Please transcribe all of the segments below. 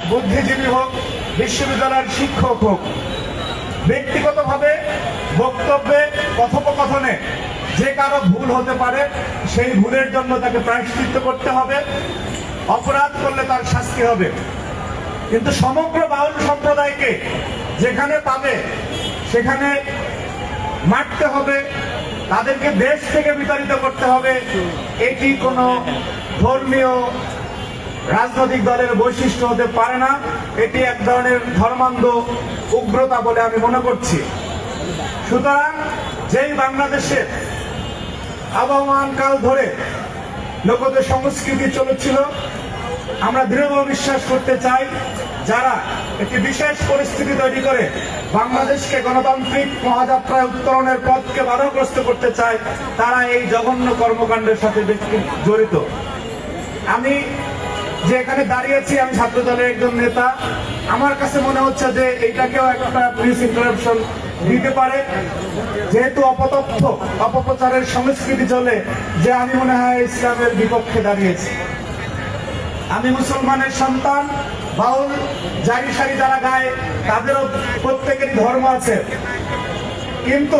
বুদ্ধিজীবী হোক, বিশ্ববিদ্যালয়ের শিক্ষক হোক, ব্যক্তিগতভাবে বক্তব্যে, কথোপকথনে যে কারও ভুল হতে পারে, সেই ভুলের জন্য তাকে প্রায়শ্চিত্ত করতে হবে, অপরাধ করলে তার শাস্তি হবে। কিন্তু সমগ্র বাউল সম্প্রদায়কে যেখানে পাবে, সেখানে মারতে হবে, তাদেরকে দেশ থেকে বিতাড়িত করতে হবে, এটি কোনো ধর্মীয় রাজনৈতিক দলের বৈশিষ্ট্য হতে পারে না। এটি এক ধরনের ধর্মান্ধ উগ্রতা বলে আমি মনে করছি। সুতরাং যেই বাংলাদেশের আবহমান কাল ধরে লোকদের সংস্কৃতি চলেছিল, আমরা দৃঢ় বিশ্বাস করতে চাই যারা একটি বিশেষ পরিস্থিতি তৈরি করে বাংলাদেশকে গণতান্ত্রিক মহাযাত্রায় উত্তরণের পথকে বাধাগ্রস্ত করতে চায়, তারা এই জঘন্য কর্মকাণ্ডের সাথে জড়িত। আমি যে এখানে দাঁড়িয়েছি আমি ছাত্র দলের একজন নেতা, আমার কাছে মনে হচ্ছে যে এইটাকেও একটা পুলিশ ইন্টারাপশন দিতে পারে। যেহেতু অপতথ্য, অপপ্রচারের সংস্কৃতি চলে, যে আমি মনে হয় ইসলামের বিপক্ষে দাঁড়িয়েছি। আমি মুসলমানের সন্তান, বাউল, জারি সারি যারা গায়, তাদেরও প্রত্যেকেরই ধর্ম আছে। কিন্তু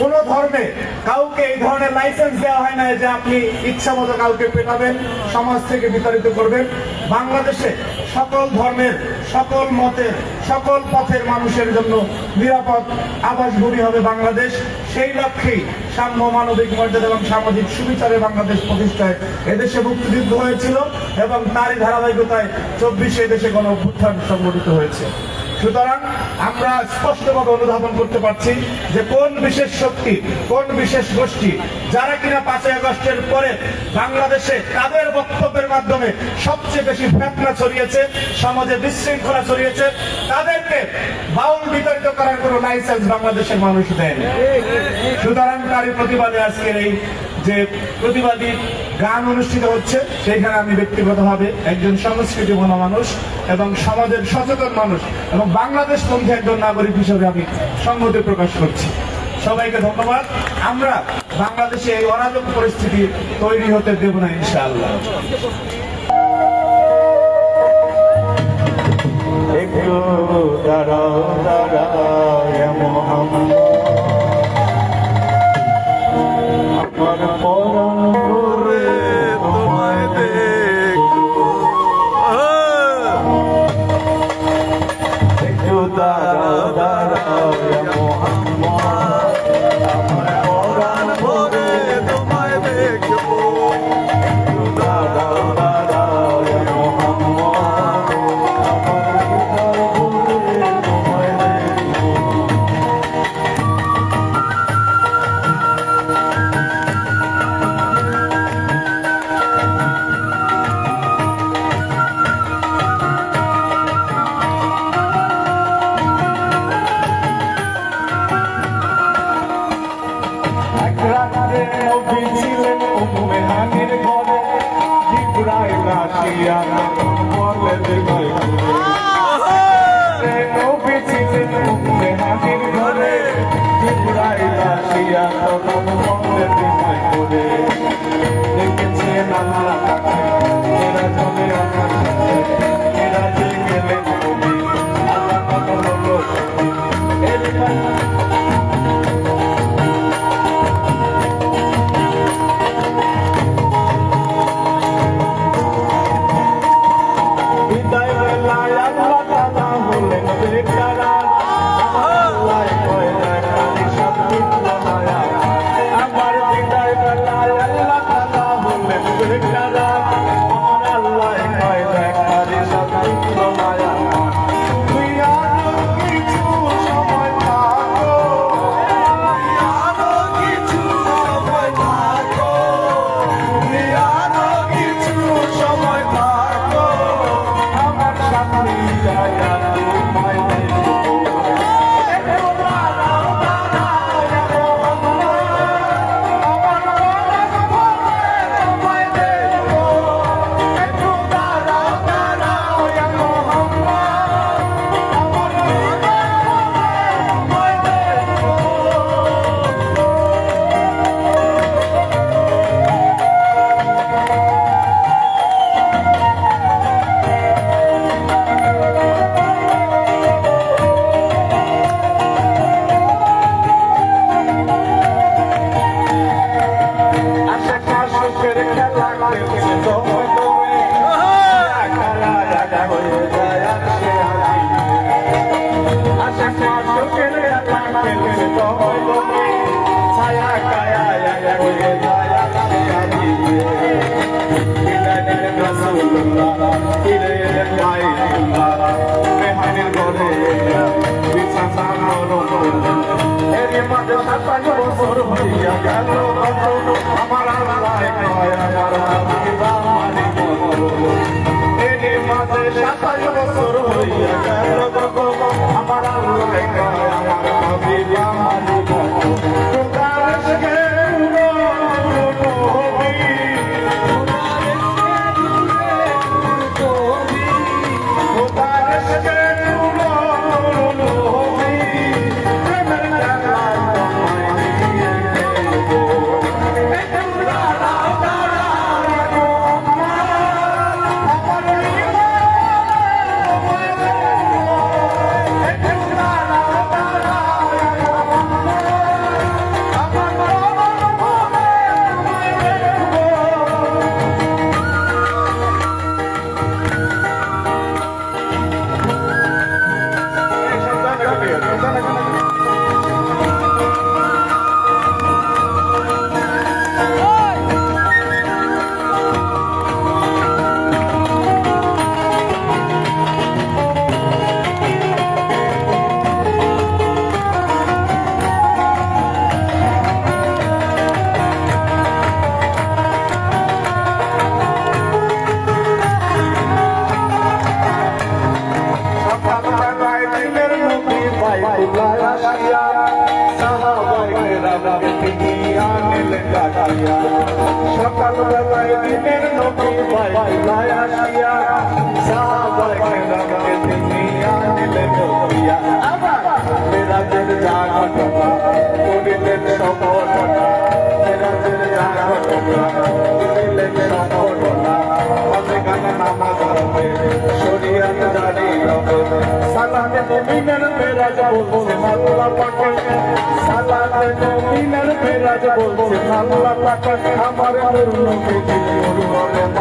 কোন ধর্মে কাউকে এই ধরনের লাইসেন্স দেওয়া হয় না যে আপনি ইচ্ছা মতো কাউকে পেটাবেন, সমাজ থেকে বিতাড়িত করবেন। বাংলাদেশে সকল ধর্মের, সকল মতের, সকল পথের মানুষের জন্য নিরাপদ আবাসভূমি হবে বাংলাদেশ। সেই লক্ষ্যেই সাম্য মানবিক মর্যাদা এবং সামাজিক সুবিচারে বাংলাদেশ প্রতিষ্ঠায় এদেশে মুক্তিযুদ্ধ হয়েছিল এবং তারই ধারাবাহিকতায় চব্বিশে দেশে গণ অভ্যুত্থান সংগঠিত হয়েছে। সুতরাং আমরা স্পষ্টভাবে অনুধাবন করতে পারছি যে কোন বিশেষ শক্তি, কোন বিশেষ গোষ্ঠী, যারা কিনা পাঁচই আগস্টের পরে বাংলাদেশে তাদের বক্তব্যের মাধ্যমে সবচেয়ে বেশি ফেতনা ছড়িয়েছে, সমাজে বিশৃঙ্খলা ছড়িয়েছে, তাদেরকে বাউল বিতাড়িত করার কোনো লাইসেন্স বাংলাদেশের মানুষ দেয়নি। সুতরাং তারই প্রতিবাদে আজকের এই যে প্রতিবাদী গান অনুষ্ঠিত হচ্ছে, সেইখানে আমি ব্যক্তিগতভাবে একজন সংস্কৃতি মনা মানুষ এবং সমাজের সচেতন মানুষ এবং বাংলাদেশ পন্থী একজন নাগরিক হিসেবে আমি সংহতি প্রকাশ করছি। সবাইকে ধন্যবাদ। আমরা বাংলাদেশে এই অরাজক পরিস্থিতি তৈরি হতে দেব না, ইনশাআল্লাহ। একটু দাঁড়াও দাঁড়াও। বাইতুল্লাহ আসিয়া সাহাবায়ে তিনি আনিলেন ডাকিয়া সকালবেলায় দিনের নবী বাইতুল্লাহ আসিয়া সাহাবায়ে তিনি আনিলেন ডাকিয়া মেরাজের জাগরণা মুমিনের মেরাজ বলছে আল্লাহ পাকে সালাতে মুমিনের মেরাজ বলছে আল্লাহ পাকে আমার নূর নবী বাজার